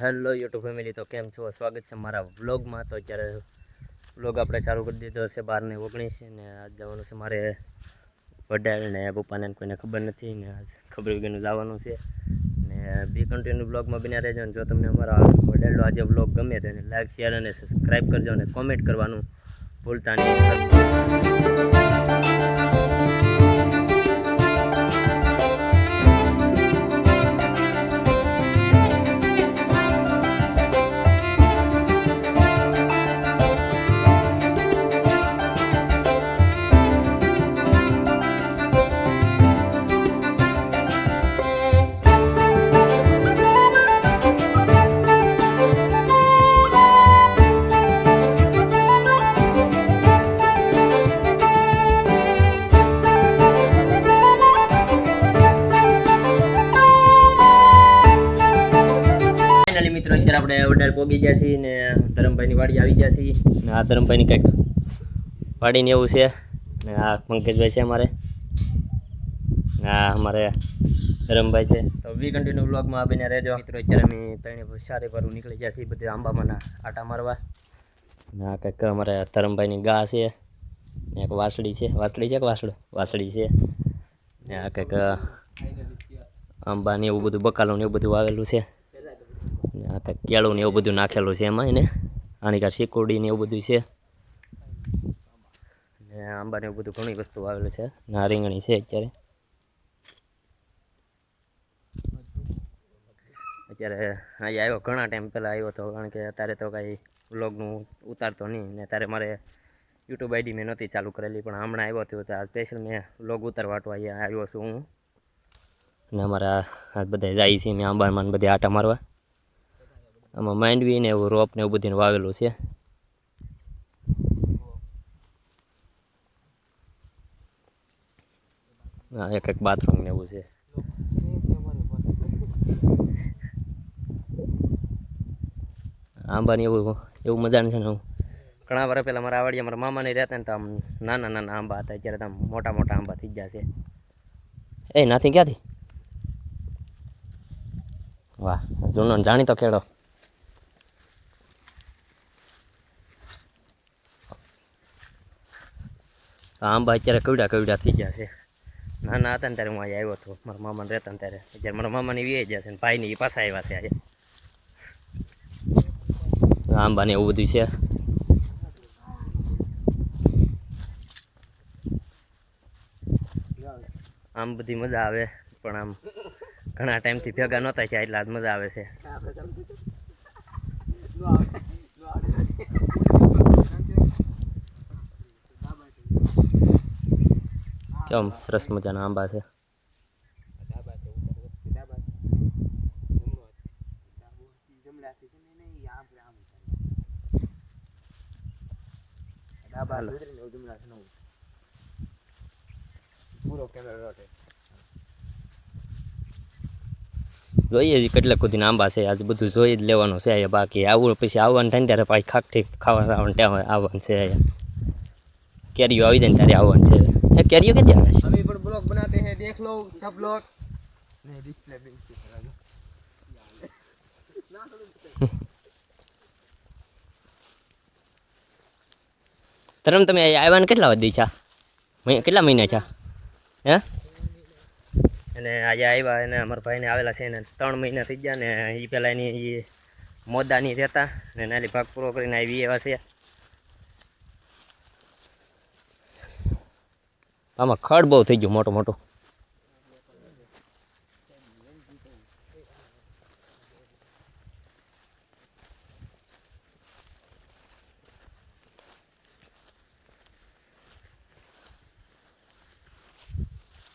Hello YouTube family, તો કેમ છો? સ્વાગત છે મારા વ્લોગમાં. તો અત્યારે વ્લોગ આપણે ચાલુ કરી દીધો છે બારને ઓગણીસ ને આજ જવાનું છે મારે વડાલ ને પપ્પાને કોઈને ખબર નથી ને આજ ખબર વગરનું જવાનું છે. ને બી કન્ટિન્યુ બ્લોગમાં બિના રહેજો ને જો તમને અમારા વડાલનો આજે વ્લોગ ગમે તો એને લાઈક શેર અને સબસ્ક્રાઈબ કરજો અને કોમેન્ટ કરવાનું ભૂલતા નહીં. આપણે વડાલ પોગી ગયા છીએ ને ધરમભાઈની વાડી આવી ગયા છીએ. ને આ ધરમભાઈની કંઈક વાડીને એવું છે. ને આ પંકજભાઈ છે અમારે. આ અમારે ધરમભાઈ છે. તો વી કન્ટિન્યુ બ્લોગમાં આવીને રહેજો. મિત્રો, અત્યારે અમે ત્રણે સારી ભરું નીકળી ગયા છીએ બધે આંબામાંના આટા મારવા. ને આ કંઈક અમારે ધરમભાઈની ગા છે. ને એક વાસળી છે. વાસળી છે કે વાસળ? વાસળી છે. ને આ કંઈક આંબા ને એવું બધું બકાલો ને એવું બધું વાવેલું છે. આ કંઈક કેળું ને એવું બધું નાખેલું છે એમાં એને. આની કાંઈ શીકુડી ને એવું બધું છે. ને આંબા ને એવું બધું ઘણી વસ્તુ આવેલું છે. નારિંગણી રીંગણી છે અત્યારે. અત્યારે અહીંયા આવ્યો ઘણા ટાઈમ પહેલાં આવ્યો હતો કારણ કે અત્યારે તો કાંઈ વ્લોગનું ઉતારતો નહીં ને અત્યારે મારે યુટ્યુબ આઈડી મેં નહોતી ચાલુ કરેલી, પણ હમણાં આવ્યો હતો તો આ સ્પેશિયલ મેં બ્લોગ ઉતારવાટો અહીંયા આવ્યો છું હું. ને અમારા બધા જાય છે મેં આંબામાં બધે આટા મારવા. આમાં માંડવી ને એવું રોપ ને એવું બધું વાવેલું છે. એક એક બાથરૂમ ને એવું છે. આંબાની એવું એવું મજાનું છે ને હું ઘણા વર્ષ પહેલાં મારા આવડીએ મારા મામાને રહેતા ને તો આમ નાના નાના આંબા હતા, અત્યારે તો આમ મોટા મોટા આંબા થઈ ગયા છે. એ, નાથી ક્યાંથી? વાહ, જૂનો જાણીતો ખેડો આંબા અત્યારે કવડા કવડા થઈ ગયા છે. નાના હતા ને ત્યારે હું અહીંયા આવ્યો હતો. મારા મામાને રહેતા ને ત્યારે. અત્યારે મારા મામાને વી ગયા છે ને ભાઈને એ પાછા આવ્યા છે આંબા ને એવું બધું છે. આમ બધી મજા આવે, પણ આમ ઘણા ટાઈમથી ભેગા નહોતા થયા, એટલે આજ મજા આવે છે. કેમ સરસ મજાના આંબા છે? જોઈએ કેટલાક સુધી આંબા છે. આજે બધું જોઈ જ લેવાનું છે અહીંયા બાકી. આવું પછી આવવાનું થાય ને ત્યારે પાછી ખાકઠી ખાવા આવવાનું ત્યાં આવવાનું છે અહીંયા. કેરીઓ આવી જાય ને ત્યારે આવવાનું છે. એ કેરીઓ ક્યાંથી આવે છે अभी पर ब्लॉग बनाते हैं देख लो सब लोग नहीं डिस्प्ले भी इसकी तरह जो। ધરમ તમે અહીંયા આવ્યાને કેટલા દી છે મહિ- કેટલા મહિના છે હે અને આજે આવ્યા એને અમારા ભાઈને આવેલા છે એને ત્રણ મહિના થઈ ગયા ને એ પહેલાં એની એ મોદાની રહેતા ને નાની ભાગ પૂરો કરીને આવી એવા છે આમાં ખડ બહુ થઈ ગયું, મોટો મોટો.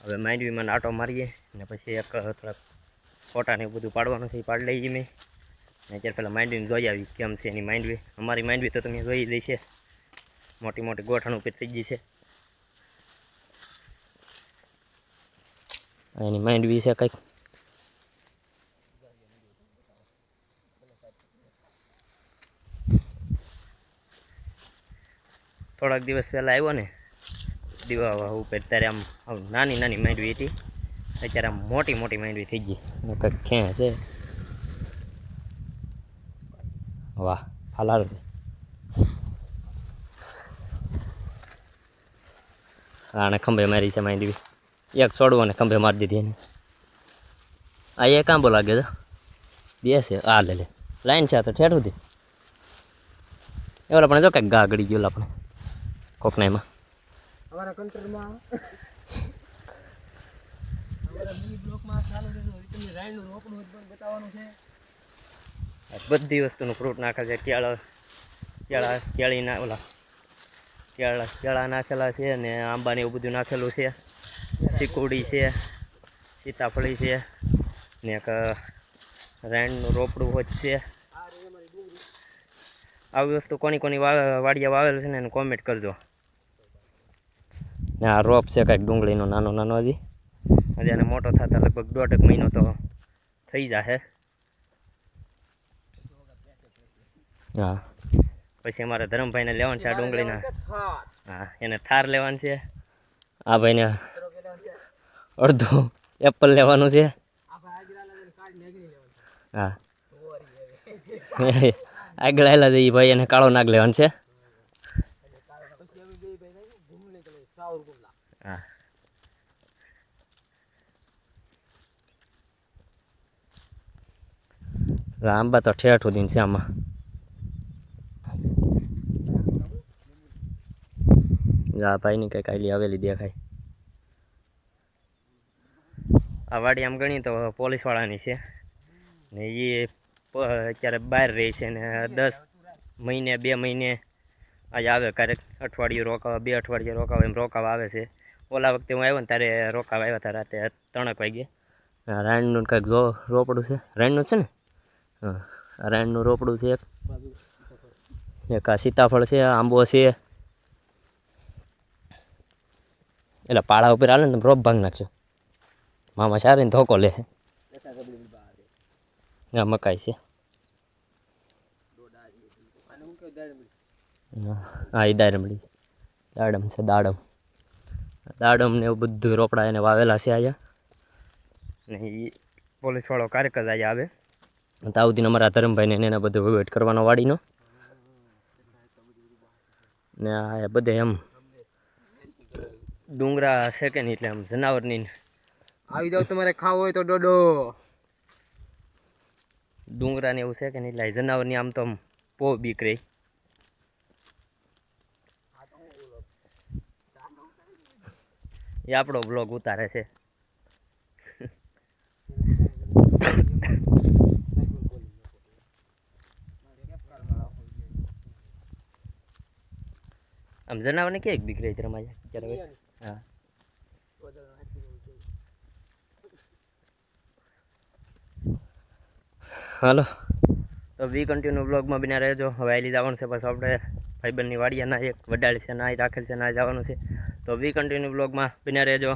હવે માંડવીમાં આટો મારીએ, ને પછી એક થોડાક ફોટા ને બધું પાડવાનું છે એ પાડી લઈએ મેં ને અત્યારે પહેલાં માંડવીને જોઈ આવી કેમ છે એની માંડવી. અમારી માંડવી તો તમે જોઈ લઈ છે. મોટી મોટી ગોઠણ ઉપર થઈ ગઈ છે. એની માંડવી છે કંઈક. થોડાક દિવસ પહેલાં આવ્યો ને દીવા ઉપર ત્યારે આમ આમ નાની નાની માંડવી હતી. અત્યારે આમ મોટી મોટી માંડવી થઈ ગઈ. અને કંઈક ખેં છે વાહ ફાલાર આને ખંભે મારી છે માંડવી એક છોડવો ને ખંભે મારી દીધી એને. આ એક આંબો લાગે છે બેસે હા આ લે લે. લાઈન છે આ તો ઠેઠ સુધી. એવું પણ જો કંઈક ગા ગળી ગયું આપણે અમારા કંટ્રોલમાં. છે આ બધી વસ્તુનું ફ્રૂટ નાખે છે. કેળા કેળા કેળી ના ઓલા કેળા કેળા નાખેલા છે ને આંબા ને એવું બધું નાખેલું છે. ચીકુડી છે સીતાફળી છે ને એક રાયણનું રોપડું હોય છે. આવી વસ્તુ કોની કોની વાડિયા વાવેલું છે ને એને કોમેન્ટ કરજો. ને આ રોપ છે કાંઈક ડુંગળીનો નાનો નાનો હજી. હજી આને મોટો થતા લગભગ દોઢેક મહિનો તો થઈ જશે હા. પછી અમારે ધરમભાઈને લેવાનું છે આ ડુંગળીના. હા એને થાર લેવાનું છે. આ ભાઈને અડધું એપલ લેવાનું છે. ભાઈ હા. આગળ આવેલા છે એ ભાઈ, એને કાળો નાગ લેવાનો છે. ભાઈ હા આંબા તો ઠેઠ સુધી છે આમાં. આ ભાઈની કંઈક આઈલી આવેલી દેખાય. આ વાડી આમ ગણી તો પોલીસવાળાની છે. ને એ અત્યારે બહાર રહે છે ને દસ મહિને, બે મહિને આજે આવે ક્યારેક અઠવાડિયું રોકાવા, બે અઠવાડિયે રોકાવા એમ રોકાવા આવે છે. ઓલા વખતે હું આવ્યો ને ત્યારે રોકાવા આવ્યા હતા રાતે ત્રણેક વાગે આ રાયણનું કંઈક રો રોપડું છે. રાયણનું છે ને? હા, આ રાયણનું રોપડું છે એક. એક આ સીતાફળ છે આંબો છે. એટલે પાળા ઉપર હાલે ને રોપ ભાંગ નાખજો. મામા સારીને ધોકો લે. ના મકાઈ છે. હું એ દાડમડી. દાડમ છે દાડમ. દાડમ ને એવું બધું રોપડા એને વાવેલા છે અહીંયા. ને એ પોલીસવાળો કાર્યકર અહીંયા આવે. સુધી અમારા ધરમભાઈને એને એને બધું વહીવટ કરવાનો વાડીનો. ને આ બધે એમ. ડુંગરા છે કે નહીં એટલે આમ જનાવરની આવી જાવ તમારે ખાવો હોય તો ડોડો ડુંગરા ને એવું છે કે નહીં, લાય જનાવર જનાવરની આમ તો પો બીક રહી. એ આપણો બ્લોગ ઉતારે છે. આમ જનાવરને ક્યાંક બીક રહી અત્યારે હા. હાલો. તો વી કન્ટિન્યુ બ્લોગમાં બિના રહેજો. હવે આલી જવાનું છે પછી આપણે ભાઈબંધની વાડિયાના એક વડાળ છે, ના રાખેલ છે, ના જવાનું છે. તો વી કન્ટિન્યુ બ્લોગમાં બિના રહેજો.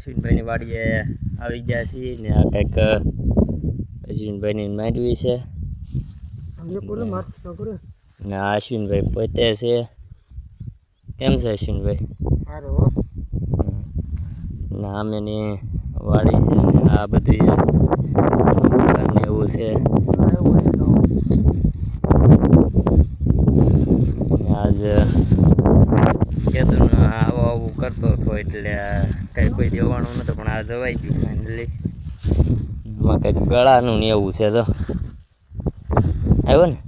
અશ્વિનભાઈની વાડીએ આવી ગયા છીએ ને આ કંઈક અશ્વિનભાઈની માંડવી છે. ન આ અશ્વિનભાઈ પોતે છે. કેમ છે અશ્વિનભાઈ? ને આમેની વાડી છે ને આ બધી એવું છે. આજ કેતું આવું આવું કરતો હતો એટલે કંઈ કોઈ દેવાનું નતું પણ આ જવાઈ ગયું ફાઇનલી એમાં કંઈક ગળાનું ને એવું છે તો. આવ્યો ને?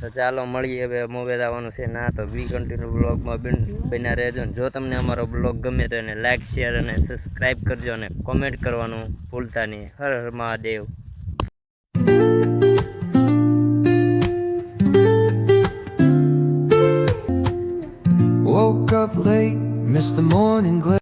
તો ચાલો મળીએ હવે મોબાઈલ આવવાનું છે ના તો વી કન્ટિન્યુ બ્લોગમાં બન, બન્યા રહેજો ને. જો તમને અમારો બ્લોગ ગમે તો એને લાઇક શેર અને સબસ્ક્રાઈબ કરજો અને કોમેન્ટ કરવાનું ભૂલતા નહીં. Har Har Mahadev. Miss the morning glow